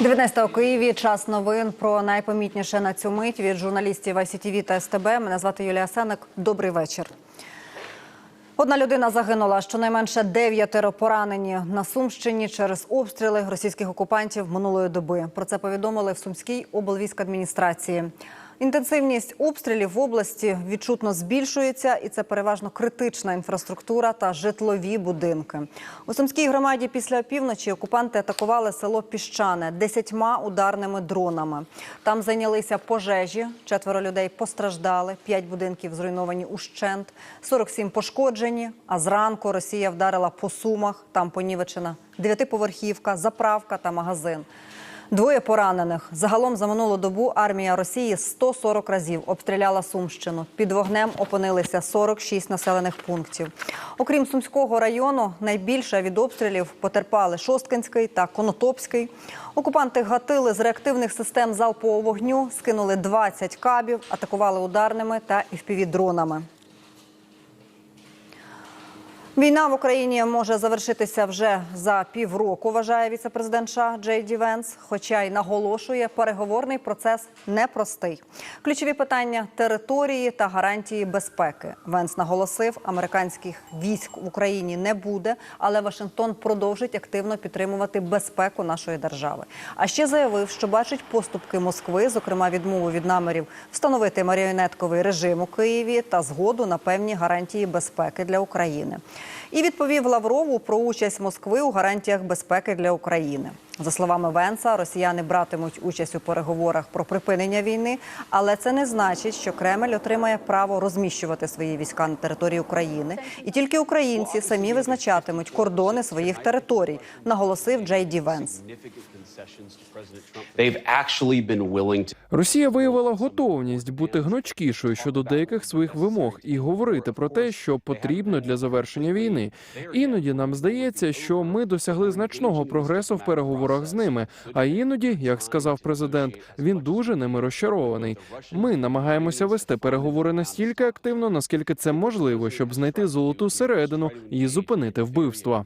19 у Києві. Час новин про найпомітніше на цю мить від журналістів ICTV та СТБ. Мене звати Юлія Сеник. Добрий вечір. Одна людина загинула, щонайменше дев'ятеро поранені на Сумщині через обстріли російських окупантів минулої доби. Про це повідомили в Сумській облвійськадміністрації. Інтенсивність обстрілів в області відчутно збільшується, і це переважно критична інфраструктура та житлові будинки. У Сумській громаді після півночі окупанти атакували село Піщане десятьма ударними дронами. Там зайнялися пожежі. Четверо людей постраждали, п'ять будинків зруйновані ущент, 47 пошкоджені. А зранку Росія вдарила по сумах. Там понівечена дев'ятиповерхівка, заправка та магазин. Двоє поранених. Загалом за минулу добу армія Росії 140 разів обстріляла Сумщину. Під вогнем опинилися 46 населених пунктів. Окрім Сумського району, найбільше від обстрілів потерпали Шосткинський та Конотопський. Окупанти гатили з реактивних систем залпового вогню, скинули 20 кабів, атакували ударними та івпівдронами. Війна в Україні може завершитися вже за півроку, вважає віцепрезидент США Джей Ді Венс, хоча й наголошує, переговорний процес непростий. Ключові питання території та гарантії безпеки. Венс наголосив, американських військ в Україні не буде, але Вашингтон продовжить активно підтримувати безпеку нашої держави. А ще заявив, що бачить поступки Москви, зокрема відмову від намірів встановити маріонетковий режим у Києві та згоду на певні гарантії безпеки для України. І відповів Лаврову про участь Москви у гарантіях безпеки для України. За словами Венса, росіяни братимуть участь у переговорах про припинення війни, але це не значить, що Кремль отримає право розміщувати свої війська на території України, і тільки українці самі визначатимуть кордони своїх територій, наголосив Джей Ді Венс. Росія виявила готовність бути гнучкішою щодо деяких своїх вимог і говорити про те, що потрібно для завершення війни. Іноді нам здається, що ми досягли значного прогресу в переговорах з ними. А іноді, як сказав президент, він дуже ними розчарований. Ми намагаємося вести переговори настільки активно, наскільки це можливо, щоб знайти золоту середину і зупинити вбивства.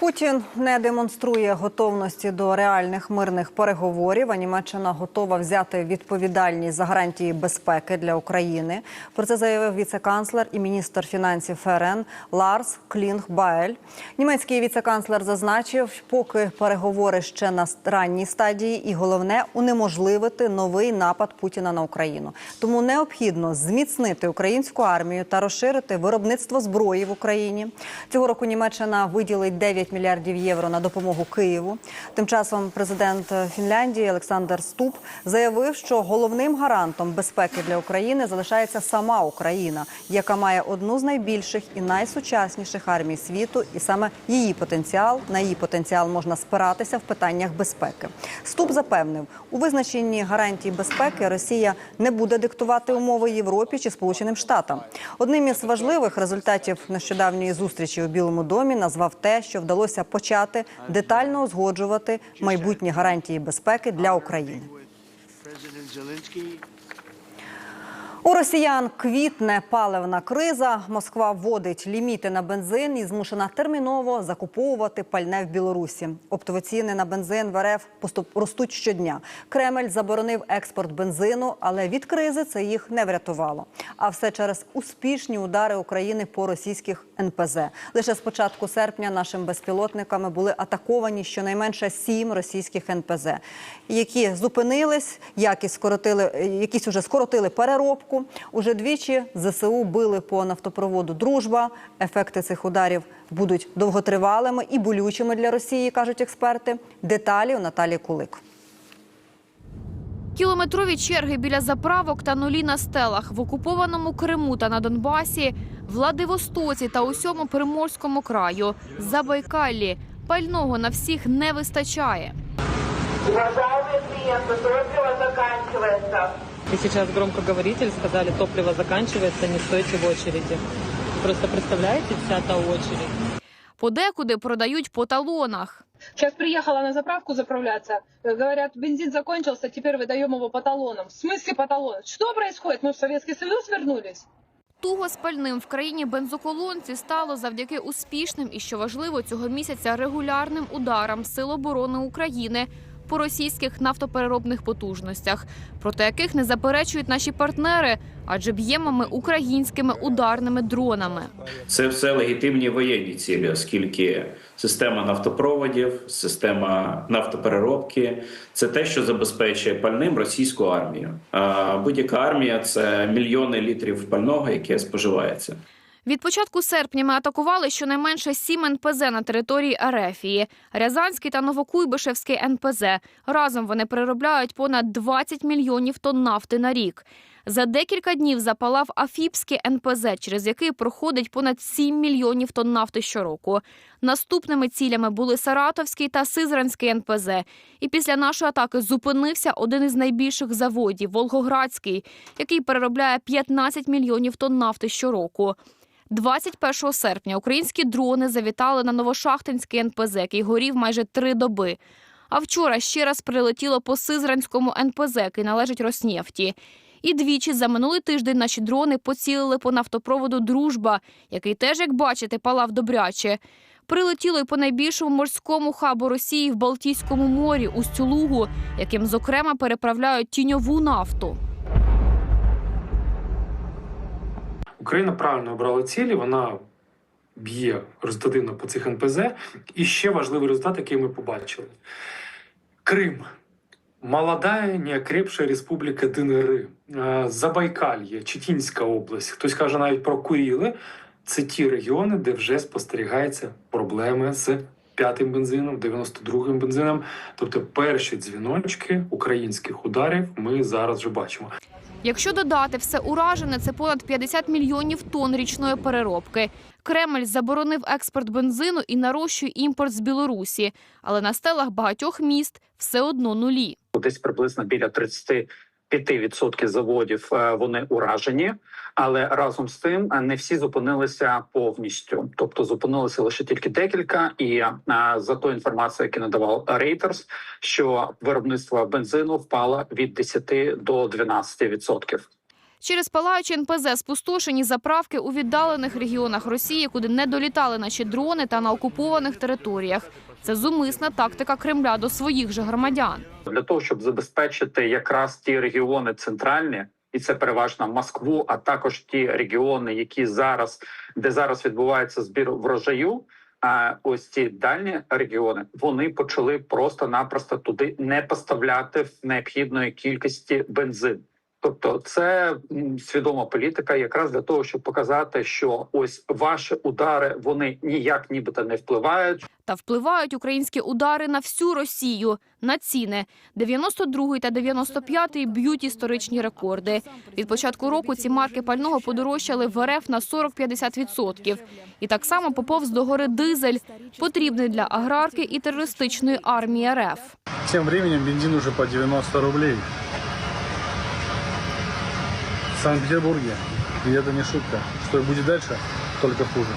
Путін не демонструє готовності до реальних мирних переговорів. А Німеччина готова взяти відповідальність за гарантії безпеки для України. Про це заявив віце-канцлер і міністр фінансів ФРН Ларс Клінгбаель. Німецький віце-канцлер зазначив, поки переговори ще на ранній стадії, і головне унеможливити новий напад Путіна на Україну. Тому необхідно зміцнити українську армію та розширити виробництво зброї в Україні. Цього року Німеччина виділить 9 мільярдів євро на допомогу Києву. Тим часом президент Фінляндії Олександр Ступ заявив, що головним гарантом безпеки для України залишається сама Україна, яка має одну з найбільших і найсучасніших армій світу, і саме її потенціал на її потенціал можна спиратися в питаннях безпеки. Ступ запевнив, у визначенні гарантій безпеки Росія не буде диктувати умови Європі чи Сполученим Штатам. Одним із важливих результатів нещодавньої зустрічі у Білому домі назвав те, що вдалося почати детально узгоджувати майбутні гарантії безпеки для України. У росіян квітне паливна криза. Москва вводить ліміти на бензин і змушена терміново закуповувати пальне в Білорусі. Оптові ціни на бензин в РФ поступ ростуть щодня. Кремль заборонив експорт бензину, але від кризи це їх не врятувало. А все через успішні удари України по російських НПЗ. Лише з початку серпня нашими безпілотниками були атаковані щонайменше сім російських НПЗ, які зупинились, якісь скоротили, якісь уже скоротили переробку. Уже двічі ЗСУ били по нафтопроводу Дружба. Ефекти цих ударів будуть довготривалими і болючими для Росії, кажуть експерти. Деталі у Наталі Кулик. Кілометрові черги біля заправок та нулі на стелах в окупованому Криму та на Донбасі, Владивостоці та усьому Приморському краю, Забайкаллі. Пального на всіх не вистачає. Уважаемые клиенты, топливо заканчивается. И сейчас громкоговоритель сказали, топливо заканчивается, не стойте в очереди. Просто представляете, вся та очередь. Подекуди продають по талонах. Сейчас приехала на заправку заправляться. Э, Говорят, бензин закончился, теперь выдаем его по талонам. В смысле по талонам? Что происходит? Мы в Советский Союз вернулись? Туго з пальним в країні бензоколонці стало завдяки успішним і, що важливо, цього місяця регулярним ударам Сил оборони України по російських нафтопереробних потужностях, проти яких не заперечують наші партнери, адже б'ємо ми українськими ударними дронами. Це все легітимні воєнні цілі, оскільки система нафтопроводів, система нафтопереробки це те, що забезпечує пальним російську армію. Будь-яка армія це мільйони літрів пального, яке споживається. Від початку серпня ми атакували щонайменше сім НПЗ на території Арефії. Рязанський та Новокуйбишевський НПЗ. Разом вони переробляють понад 20 мільйонів тонн нафти на рік. За декілька днів запалав Афіпський НПЗ, через який проходить понад 7 мільйонів тонн нафти щороку. Наступними цілями були Саратовський та Сизранський НПЗ. І після нашої атаки зупинився один із найбільших заводів Волгоградський, який переробляє 15 мільйонів тонн нафти щороку. 21 серпня українські дрони завітали на Новошахтинський НПЗ, який горів майже три доби. А вчора ще раз прилетіло по Сизранському НПЗ, який належить Роснефті. І двічі за минулий тиждень наші дрони поцілили по нафтопроводу Дружба, який теж, як бачите, палав добряче. Прилетіло й по найбільшому морському хабу Росії в Балтійському морі Устюлугу, яким зокрема переправляють тіньову нафту. Україна правильно обрала цілі, вона б'є результативно по цих НПЗ. І ще важливий результат, який ми побачили: Крим. Молодая, неокрепшая республіка ДНР, Забайкальє, Читінська область. Хтось каже навіть про Куріли. Це ті регіони, де вже спостерігаються проблеми з п'ятим бензином, 92-м бензином. Тобто перші дзвіночки українських ударів ми зараз вже бачимо. Якщо додати все уражене, це понад 50 мільйонів тонн річної переробки. Кремль заборонив експорт бензину і нарощує імпорт з Білорусі, але на стелах багатьох міст все одно нулі. десь приблизно біля 35% заводів е, вони уражені, але разом з тим е, не всі зупинилися повністю. Тобто зупинилися лише тільки декілька. І е, за ту інформацію, яку надавав Reuters, що виробництво бензину впало від 10 до 12%. Через палаючі НПЗ спустошені заправки у віддалених регіонах Росії, куди не долітали наші дрони та на окупованих територіях. Це зумисна тактика Кремля до своїх же громадян. для того, щоб забезпечити якраз ті регіони центральні, і це переважно Москву, а також ті регіони, які зараз де зараз відбувається збір врожаю. А ось ці дальні регіони вони почали просто-напросто туди не поставляти в необхідної кількості бензин. Тобто, це свідома політика, якраз для того, щоб показати, що ось ваші удари вони ніяк нібито не впливають. Та впливають українські удари на всю Росію, на ціни. 92-й та 95-й б'ють історичні рекорди. Від початку року ці марки пального подорожчали в РФ на 40-50%. І так само поповз до гори дизель, потрібний для аграрки і терористичної армії РФ. Тем временем бензин уже по 90 рублей. Санкт-Петербурге. И это не шутка. Что будет дальше, только хуже.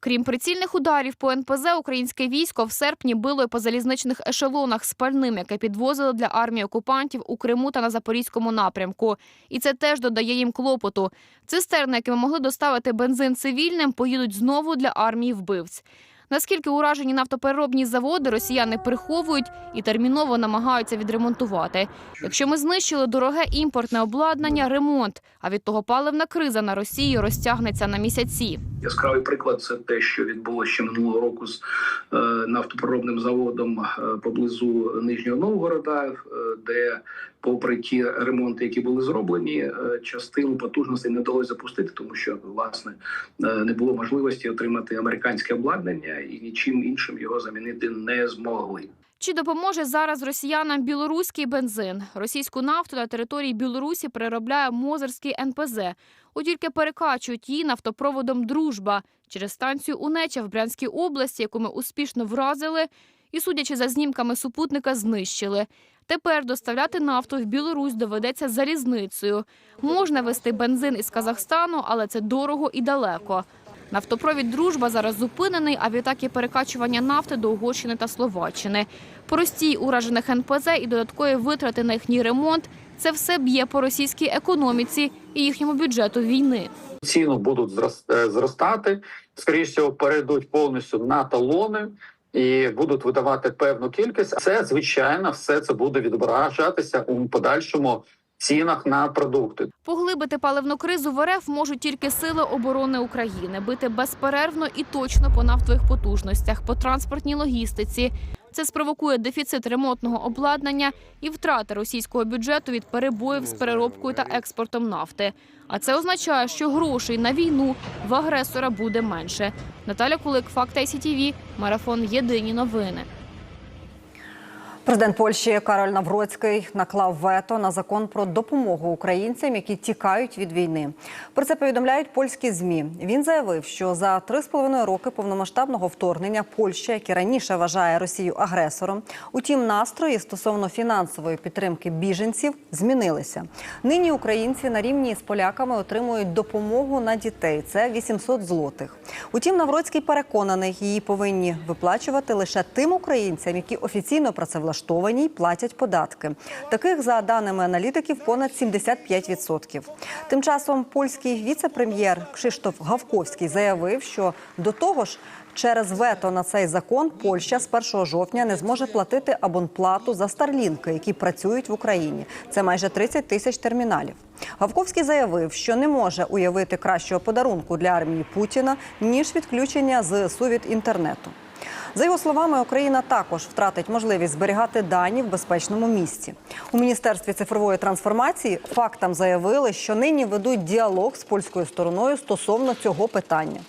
Крім прицільних ударів по НПЗ, українське військо в серпні било по залізничних ешелонах з пальним, яке підвозили для армії окупантів у Криму та на Запорізькому напрямку. І це теж додає їм клопоту. Цистерни, якими могли доставити бензин цивільним, поїдуть знову для армії вбивць. Наскільки уражені нафтопереробні заводи росіяни приховують і терміново намагаються відремонтувати. Якщо ми знищили дороге імпортне обладнання, ремонт, а від того паливна криза на Росії розтягнеться на місяці. Яскравий приклад це те, що відбулося ще минулого року з е, нафтопереробним заводом е, поблизу Нижнього Новгорода, е, де, попри ті ремонти, які були зроблені, е, частину потужностей не вдалося запустити, тому що власне е, не було можливості отримати американське обладнання і нічим іншим його замінити не змогли. Чи допоможе зараз росіянам білоруський бензин? Російську нафту на території Білорусі переробляє Мозерський НПЗ. От тільки перекачують її нафтопроводом Дружба через станцію Унеча в Брянській області, яку ми успішно вразили, і, судячи за знімками супутника, знищили. Тепер доставляти нафту в Білорусь доведеться залізницею. Можна вести бензин із Казахстану, але це дорого і далеко. Нафтопровід Дружба зараз зупинений, а відтак є перекачування нафти до Угорщини та Словаччини. Простій уражених НПЗ і додаткові витрати на їхній ремонт це все б'є по російській економіці і їхньому бюджету війни. ціну будуть е, зростати. Скоріше всього, перейдуть повністю на талони і будуть видавати певну кількість. Це звичайно, все це буде відображатися у подальшому цінах на продукти. Поглибити паливну кризу в РФ можуть тільки сили оборони України, бити безперервно і точно по нафтових потужностях, по транспортній логістиці. Це спровокує дефіцит ремонтного обладнання і втрати російського бюджету від перебоїв з переробкою та експортом нафти. А це означає, що грошей на війну в агресора буде менше. Наталя Кулик, Факт ICTV, Марафон Єдині новини. Президент Польщі Кароль Навроцький наклав вето на закон про допомогу українцям, які тікають від війни. Про це повідомляють польські змі. Він заявив, що за три з половиною роки повномасштабного вторгнення Польща, яка раніше вважає Росію агресором, утім настрої стосовно фінансової підтримки біженців змінилися. Нині українці на рівні з поляками отримують допомогу на дітей. Це 800 злотих. Утім, Навроцький переконаний, її повинні виплачувати лише тим українцям, які офіційно працевлаштовані й платять податки. Таких, за даними аналітиків, понад 75%. Тим часом польський віце-прем'єр Кшиштоф Гавковський заявив, що до того ж. Через вето на цей закон Польща з 1 жовтня не зможе платити абонплату за старлінки, які працюють в Україні. Це майже 30 тисяч терміналів. Гавковський заявив, що не може уявити кращого подарунку для армії Путіна ніж відключення ЗСУ від інтернету. За його словами, Україна також втратить можливість зберігати дані в безпечному місці. У міністерстві цифрової трансформації фактам заявили, що нині ведуть діалог з польською стороною стосовно цього питання.